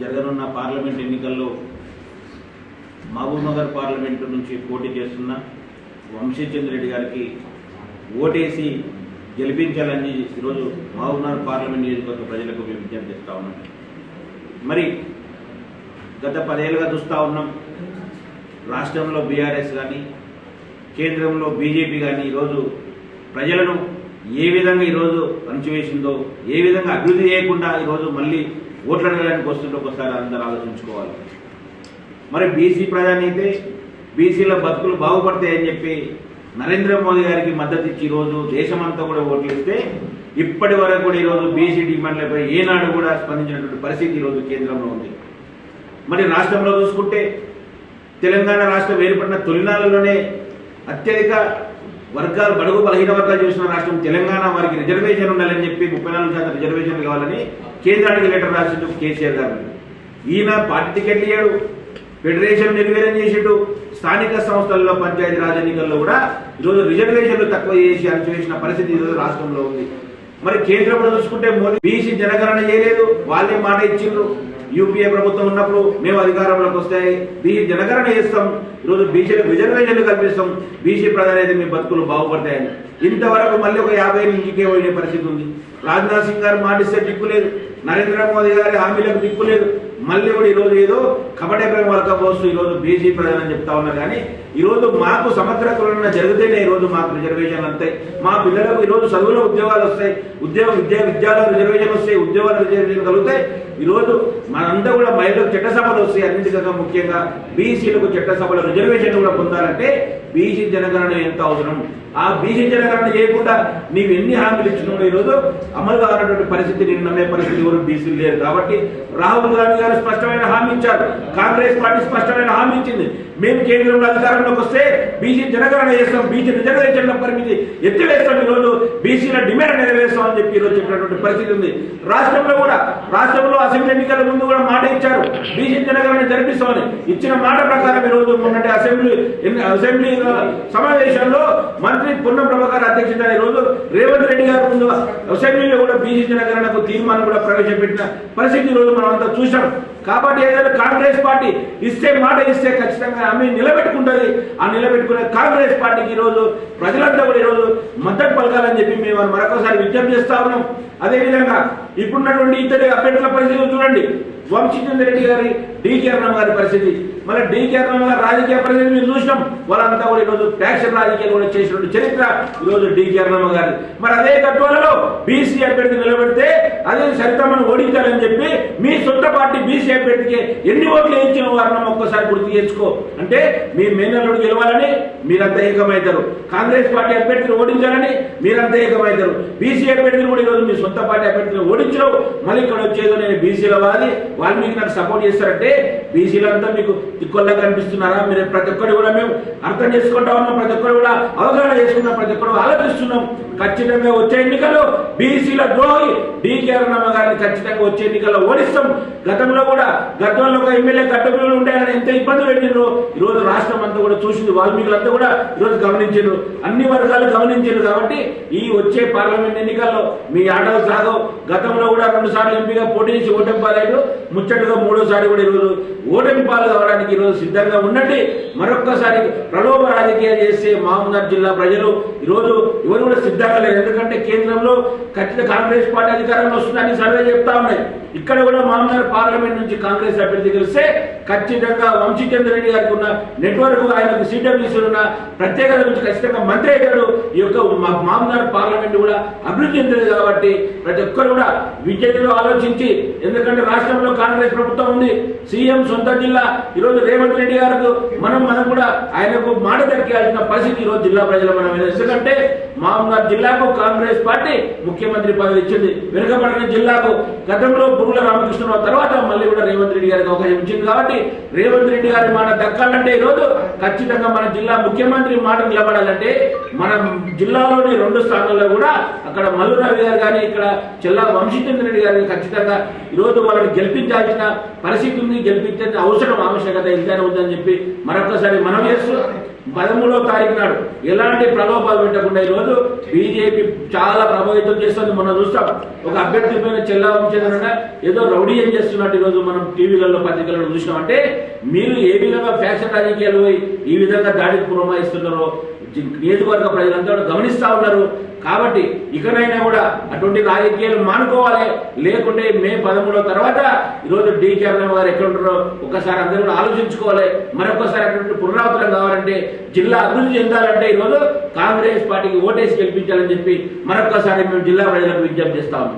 జరగనున్న పార్లమెంట్ ఎన్నికల్లో మహబూబ్నగర్ పార్లమెంటు నుంచి పోటీ చేస్తున్న వంశీచంద్ర రెడ్డి గారికి ఓటేసి గెలిపించాలని ఈరోజు మహబూబ్నగర్ పార్లమెంట్ నియోజకవర్గ ప్రజలకు మేము విజ్ఞప్తి చేస్తా ఉన్నాం. మరి గత పదేళ్ళుగా చూస్తూ ఉన్నాం. రాష్ట్రంలో బీఆర్ఎస్ కానీ కేంద్రంలో బీజేపీ కానీ ఈరోజు ప్రజలను ఏ విధంగా ఈరోజు అణచివేసిందో ఏ విధంగా అభివృద్ధి చేయకుండా ఈరోజు మళ్ళీ ఓట్లు అడగడానికి వస్తుంటే ఒకసారి అందరూ ఆలోచించుకోవాలి. మరి బీసీ ప్రధాని అయితే బీసీల బతుకులు బాగుపడతాయని చెప్పి నరేంద్ర మోదీ గారికి మద్దతు ఇచ్చి ఈరోజు దేశమంతా కూడా ఓట్లు ఇస్తే ఇప్పటి వరకు కూడా ఈరోజు బీసీ డిమాండ్లపై ఏనాడు కూడా స్పందించినటువంటి పరిస్థితి ఈరోజు కేంద్రంలో ఉంది. మరి రాష్ట్రంలో చూసుకుంటే తెలంగాణ రాష్ట్రం ఏర్పడిన తొలినాళ్ళలోనే అత్యధిక వర్గాలు బడుగు బలహీన వర్గాలు చూసిన రాష్ట్రం తెలంగాణ వారికి రిజర్వేషన్ ఉండాలని చెప్పి ముప్పై నాలుగు శాతం రిజర్వేషన్ కావాలని కేంద్రానికి లెటర్ రాసిండు కేసీఆర్ గారు. ఈయన పార్టీ టికెట్లు ఇయ్యాడు ఫెడరేషన్ నిర్వీర్యం చేసిండు స్థానిక సంస్థల్లో పంచాయతీ రాజ్ ఎన్నికల్లో కూడా ఈరోజు రిజర్వేషన్లు తక్కువ చేసి అణచివేసిన పరిస్థితి ఈరోజు రాష్ట్రంలో ఉంది. మరి కేంద్రంలో చూసుకుంటే మోదీ బీసీ జనగణన చేయలేదు వాళ్ళే మాట ఇచ్చిండ్రు. యూపీఏ ప్రభుత్వం ఉన్నప్పుడు మేము అధికారంలోకి వస్తాయి దీని జనగణన చేస్తాం. ఈరోజు బీసీలకు రిజర్వేషన్లు కల్పిస్తాం? బీసీ ప్రధాని అయితే మీ బతుకులు బాగుపడతాయని. ఇంతవరకు మళ్ళీ ఒక యాభై ఇంటికే పోయే పరిస్థితి ఉంది. రాజ్నాథ్ సింగ్ గారు మాటిస్తే దిక్కు లేదు. నరేంద్ర మోదీ గారి హామీలకు దిక్కు లేదు. మళ్ళీ కూడా ఈరోజు ఏదో కబడ్డీ ప్రేమ వర్కపోస్తూ ఈరోజు బీసీ ప్రజలని చెప్తా ఉన్నారు. కానీ ఈరోజు మాకు సమగ్ర కులన జరిగితేనే ఈరోజు మాకు రిజర్వేషన్లు వస్తాయి. మా పిల్లలకు ఈరోజు చదువులో ఉద్యోగాలు వస్తాయి. ఉద్యోగ విద్యా విద్యాలయాలు రిజర్వేషన్ వస్తాయి. ఉద్యోగాలు రిజర్వేషన్ కలుగుతాయి. ఈరోజు మనంతా కూడా మహిళలకు చట్టసభలు వస్తాయి. అన్నింటికన్నా ముఖ్యంగా బీసీలకు చట్టసభలో రిజర్వేషన్ కూడా పొందాలంటే బీసీ జనగణన ఎంత అవసరం? ఆ బీసీ జనగణన చేయకుండా నీవు ఎన్ని హామీలు ఇచ్చినావు ఈరోజు అమలు కానటువంటి పరిస్థితి నేను నమ్మే పరిస్థితి ఎవరు బీసీలు లేరు. కాబట్టి రాహుల్ గాంధీ గారు స్పష్టమైన హామీ ఇచ్చారు. కాంగ్రెస్ పార్టీ స్పష్టమైన హామీ ఇచ్చింది. మేము కేంద్రంలో అధికారంలోకి వస్తే బీసీ జనగణన చేస్తాం. బీసీ రిజర్వేషన్ల పరిమితి ఎత్తివేస్తాం ఈరోజు. బీసీల డిమాండ్ నెరవేరుస్తాం అని చెప్పి ఈరోజు చెప్పినటువంటి పరిస్థితి ఉంది. రాష్ట్రంలో కూడా రాష్ట్రంలో అసెంబ్లీ ఎన్నికల ముందు కూడా మాట ఇచ్చారు. బీసీ జనగణన జరిపిస్తామని. ఇచ్చిన మాట ప్రకారం ఈరోజు మొన్నటి అసెంబ్లీ అసెంబ్లీ అసెంబ్లీ సమావేశంలో మంత్రి పొన్నం ప్రభాకర్ అధ్యక్షత రోజు రేవంత్ రెడ్డి గారు ముందు అసెంబ్లీలో కూడా బీసీ జనగణనకు తీర్మానం కూడా ప్రవేశపెట్టిన పరిస్థితి రోజు మనం అంతా చూసాం కాబట్టి ఏదైనా కాంగ్రెస్ పార్టీ ఇస్తే మాట ఇస్తే ఖచ్చితంగా ఆమె నిలబెట్టుకుంటుంది. ఆ నిలబెట్టుకునే కాంగ్రెస్ పార్టీకి ఈరోజు ప్రజలంతా కూడా ఈరోజు మద్దతు పలకాలని చెప్పి మేము మరొకసారి విజ్ఞప్తి చేస్తా ఉన్నాం. అదేవిధంగా ఇప్పుడున్నటువంటి ఇద్దరు అభ్యర్థుల పరిస్థితులు చూడండి. వంశీచంద్ర రెడ్డి గారి డికే అరుణమ్మ గారి పరిస్థితి. మళ్ళీ డికే రమణ గారి రాజకీయ పరిస్థితి మీరు చూసినాం. వాళ్ళంతా కూడా ఈరోజు ఫ్యాక్షన్ రాజకీయాలు కూడా చేసినటువంటి చరిత్ర ఈరోజు డికే రమణ గారి మరి అదే గట్వాలలో బీసీ అభ్యర్థి నిలబెడితే అదే సరితమ్మను ఓడించాలని చెప్పి మీ సొంత పార్టీ బీసీ అభ్యర్థికి ఎన్ని ఓట్లు వేయించిన వారణం ఒక్కసారి గుర్తు చేసుకో. అంటే మీ మేనల్లుడు గెలవాలని మీరంతా ఏకమవుతారు. కాంగ్రెస్ పార్టీ అభ్యర్థిని ఓడించాలని మీరంతా ఏకమవుతారు. బీసీ అభ్యర్థిని కూడా ఈరోజు మీ సొంత పార్టీ అభ్యర్థిని ఓడించడం మళ్ళీ ఇక్కడ వచ్చేదో నేను బీసీల వాది వాళ్ళు మీకు నాకు సపోర్ట్ చేస్తారంటే బీసీలంతా మీకు తిక్కుల్లా కనిపిస్తున్నారా? మీరు ప్రతి ఒక్కరు కూడా మేము అర్థం చేసుకుంటా ఉన్నాం ప్రతి ఒక్కరు కూడా అవగాహన చేసుకున్నాం ప్రతి ఒక్కరు ఆలోచిస్తున్నాం. ఖచ్చితంగా వచ్చే ఎన్నికల్లో బీసీల ద్రోహి డీకే అరుణమ్మ గారిని ఖచ్చితంగా వచ్చే ఎన్నికల్లో ఓడిస్తాం. గతంలో కూడా గతంలో ఒక ఎమ్మెల్యే కట్టుబడులు ఉంటాయని ఎంత ఇబ్బంది పెట్టిండ్రు ఈ రోజు రాష్ట్రం అంతా కూడా చూసింది. వాల్మీకులంతా కూడా ఈ రోజు గమనించారు అన్ని వర్గాలు గమనించారు కాబట్టి ఈ వచ్చే పార్లమెంట్ ఎన్నికల్లో మీ ఆటలు సాగవు. గతంలో కూడా రెండు సార్లు ఎంపీగా పోటీ చేసి ఓటమి పాలయ్యారు. ముచ్చటగా మూడోసారి కూడా ఈరోజు ఓటమి పాలు కావడానికి ఈరోజు సిద్ధంగా ఉన్నట్టు మరొక్కసారి ప్రలోభ రాజకీయాలు చేస్తే మహబూబ్నగర్ జిల్లా ప్రజలు ఈరోజు ఎవరు కూడా సిద్ధంగా లేరు. ఎందుకంటే కేంద్రంలో ఖచ్చితంగా కాంగ్రెస్ పార్టీ అధికారంలో వస్తుందని సర్వే చెప్తా ఉన్నాయి. ఇక్కడ కూడా మహబూబ్నగర్ పార్లమెంట్ నుంచి కాంగ్రెస్ అభ్యర్థి గెలిస్తే ఖచ్చితంగా వంశీచంద్ర రెడ్డి గారికి ఉన్న నెట్వర్క్ ఆయనకు సీడబ్ల్యూసీ ఉన్న ప్రత్యేకత నుంచి ఖచ్చితంగా మంత్రి అయ్యాడు. ఈ యొక్క మా- మహబూబ్నగర్ పార్లమెంట్ కూడా అభివృద్ధి చెందింది కాబట్టి ప్రతి ఒక్కరు కూడా విజయంలో ఆలోచించి ఎందుకంటే రాష్ట్రంలో కాంగ్రెస్ ప్రభుత్వం ఉంది. సీఎం సొంత జిల్లా. ఈరోజు రేవంత్ రెడ్డి గారికి మనం మనం కూడా ఆయనకు మాట దక్కాల్సిన పరిస్థితి ఈరోజు జిల్లా ప్రజలు మనం ఎందుకంటే మహబూబ్నగర్ జిల్లాకు కాంగ్రెస్ పార్టీ ముఖ్యమంత్రి పదవి ఇచ్చింది. వెనుకబడిన జిల్లాకు గతంలో పురుగుల రామకృష్ణరావు తర్వాత మళ్ళీ కూడా రేవంత్ రెడ్డి గారికి అవకాశం ఇచ్చింది కాబట్టి రేవంత్ రెడ్డి గారి మాట దక్కాలంటే ఈరోజు ఖచ్చితంగా మన జిల్లా ముఖ్యమంత్రి మాట నిలబడాలంటే మన జిల్లాలోని రెండు స్థానాల్లో కూడా అక్కడ మల్లు రవి గారు కానీ ఇక్కడ చెల్లా వంశీచంద్ర రెడ్డి గారిని ఖచ్చితంగా ఈరోజు వాళ్ళని గెలిపించాల్సిన పరిస్థితి ఉంది అవసరం ఆవశ్యకత ఎంతైనా ఉందని చెప్పి మరొకసారి మనం చేస్తూ పదమూడవ తారీఖు నాడు ఎలాంటి ప్రలోభాలు పెట్టకుండా ఈరోజు బీజేపీ చాలా ప్రభావితం చేస్తుంది. మనం చూస్తాం ఒక అభ్యర్థి పైన చెల్లా ఏదో రౌడీ ఏం చేస్తున్నట్టు ఈరోజు మనం టీవీలలో పత్రికలలో చూసినాం. అంటే మీరు ఏ విధంగా ఫ్యాషన్ రాజకీయాలు ఈ విధంగా దాడికి పురమాయిస్తున్నారో నియోజకవర్గ ప్రజలంతా కూడా గమనిస్తా ఉన్నారు. కాబట్టి ఇకనైనా కూడా అటువంటి రాజకీయాలు మానుకోవాలి. లేకుంటే మే పదమూడో తర్వాత ఈరోజు డీకే అరుణమ్మ గారు ఎక్కడ ఒకసారి ఒక్కసారి అందరూ కూడా ఆలోచించుకోవాలి. మరొకసారి అటువంటి పునరావృతం కావాలంటే జిల్లా అభివృద్ధి చెందాలంటే ఈరోజు కాంగ్రెస్ పార్టీకి ఓటేసి గెలిపించాలని చెప్పి మరొకసారి మేము జిల్లా ప్రజలకు విజ్ఞప్తి చేస్తాము